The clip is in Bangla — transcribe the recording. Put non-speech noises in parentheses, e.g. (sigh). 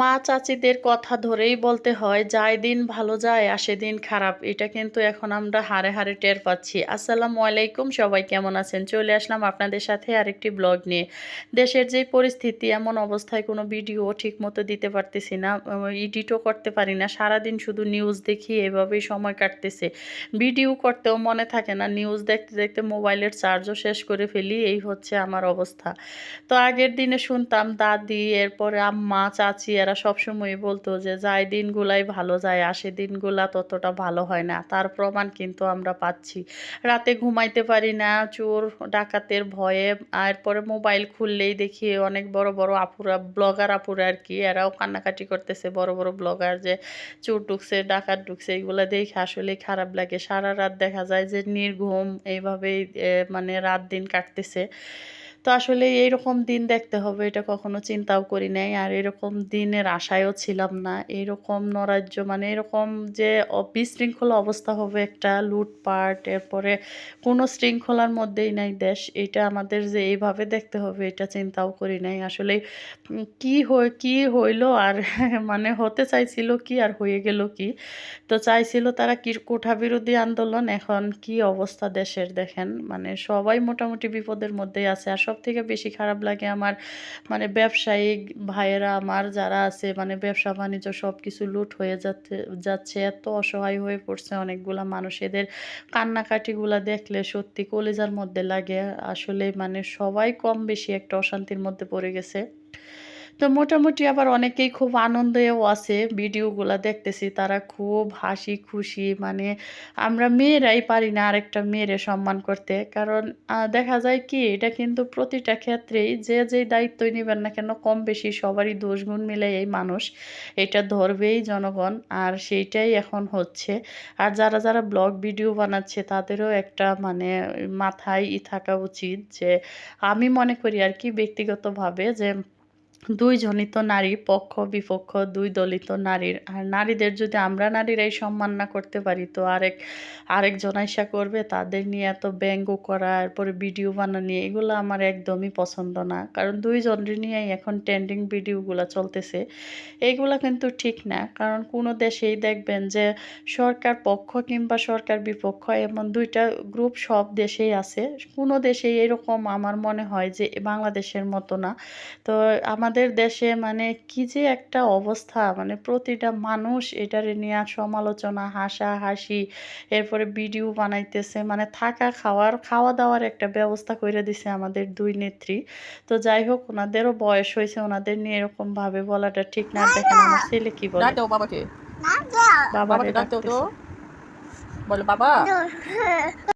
মা চাচিদের কথা ধরেই বলতে হয়, যায় দিন ভালো যায়, আসে দিন খারাপ। এটা কিন্তু এখন আমরা হারে হারে টের পাচ্ছি। আসসালামু আলাইকুম, সবাই কেমন আছেন? চলে আসলাম আপনাদের সাথে আরেকটি ব্লগ নিয়ে। দেশের যে পরিস্থিতি, এমন অবস্থায় কোনো ভিডিও ঠিক মতো দিতে পারতেছি না এডিটও করতে পারি না। সারাদিন শুধু নিউজ দেখি, এভাবেই সময় কাটতেছে। ভিডিও করতেও মনে থাকে না নিউজ দেখতে দেখতে মোবাইলের চার্জও শেষ করে ফেলি, এই হচ্ছে আমার অবস্থা। তো আগের দিনে শুনতাম, দাদি, এরপরে আম্মা, চাচি এরা সবসময় বলতো যে যায় দিনগুলাই ভালো যায় আসে দিনগুলা ততটা ভালো হয় না। তার প্রমাণ কিন্তু আমরা পাচ্ছি। রাতে ঘুমাইতে পারি না, চোর, ডাকাতের ভয়ে। এরপরে মোবাইল খুললেই দেখি অনেক বড় বড় আপুরা, ব্লগার আপুরা আর কি এরাও কান্নাকাটি করতেছে। বড় বড় ব্লগার যে চোর ঢুকছে, ডাকাত ঢুকছে, এগুলো দেখে আসলে খারাপ লাগে। সারা রাত দেখা যায় যে নির্ঘুম, এইভাবেই মানে রাত দিন কাটতেছে। তো আসলে এইরকম দিন দেখতে হবে, এটা কখনো চিন্তাও করি নাই। আর এরকম দিনের আশায়ও ছিলাম না। এরকম নরাজ্য মানে এরকম যে বিশৃঙ্খল অবস্থা হবে একটা লুটপাট, এরপরে কোনো শৃঙ্খলার মধ্যেই নাই দেশ। এটা আমাদের যে এইভাবে দেখতে হবে, এটা চিন্তাও করি নাই। আসলে কি হই, কি হইল আর (laughs) মানে হতে চাইছিল কি আর হয়ে গেল কি? তো চাইছিল তারা কি কোঠা বিরোধী আন্দোলন, এখন কি অবস্থা দেশের দেখেন? মানে সবাই মোটামুটি বিপদের মধ্যেই আছে। আর থেকে বেশি খারাপ লাগে আমার মানে ব্যবসায়িক ভাইয়েরা আমার যারা আছে মানে ব্যবসা বাণিজ্য সব কিছু লুট হয়ে যাচ্ছে যাচ্ছে, এত অসহায় হয়ে পড়ছে অনেকগুলা মানুষ। এদের কান্নাকাটিগুলা দেখলে সত্যি কলেজার মধ্যে লাগে। আসলে মানে সবাই কম বেশি একটা অশান্তির মধ্যে পড়ে গেছে। তো মোটামুটি আবার অনেকেই খুব আনন্দেও আছে ভিডিওগুলা দেখতেছি, তারা খুব হাসি খুশি মানে আমরা মেয়েরাই পারি না আরেকটা মেয়েরে সম্মান করতে। কারণ দেখা যায় কি, এটা কিন্তু প্রতিটা ক্ষেত্রেই যে যে দায়িত্বই নেবেন না কেন, কম বেশি সবারই দোষগুণ মিলে এই মানুষ। এটা ধরবেই জনগণ, আর সেইটাই এখন হচ্ছে। আর যারা যারা ব্লগ ভিডিও বানাচ্ছে, তাদেরও একটা মানে মাথায় ই থাকা উচিত যে, আমি মনে করি আর কি ব্যক্তিগতভাবে যে দুইজনই জনিত নারী পক্ষ, বিপক্ষ, দুই দলিত নারীর। আর নারীদের যদি আমরা নারীরাই সম্মান না করতে পারি, তো আরেক আরেকজন আইসা করবে, তাদের নিয়ে এত ব্যঙ্গ করা, এরপরে ভিডিও বানানি, এগুলো আমার একদমই পছন্দ না। কারণ দুইজনের নিয়েই এখন ট্রেন্ডিং ভিডিওগুলো চলতেছে এইগুলা কিন্তু ঠিক না। কারণ কোনো দেশেই দেখবেন যে সরকার পক্ষ কিংবা সরকার বিপক্ষ, এমন দুইটা গ্রুপ সব দেশেই আছে। কোনো দেশেই এরকম আমার মনে হয় যে বাংলাদেশের মতো না। তো আমাদের দেশে মানে কি যে একটা অবস্থা মানে প্রতিটা মানুষ এটারে নিয়ে সমালোচনা হাসা হাসি এরপরে ভিডিও বানাইতেছে মানে থাকা খাওয়ার খাওয়া দাওয়ার একটা ব্যবস্থা করে দিছে আমাদের দুই নেত্রী। তো যাই হোক ওনাদেরও বয়স হয়েছে ওনাদের নিয়ে এরকম ভাবে বলাটা ঠিক না। দেখেন আমার ছেলে কি বলে। বাবাকে। বাবাকে ডাকতেছে। বলো বাবা।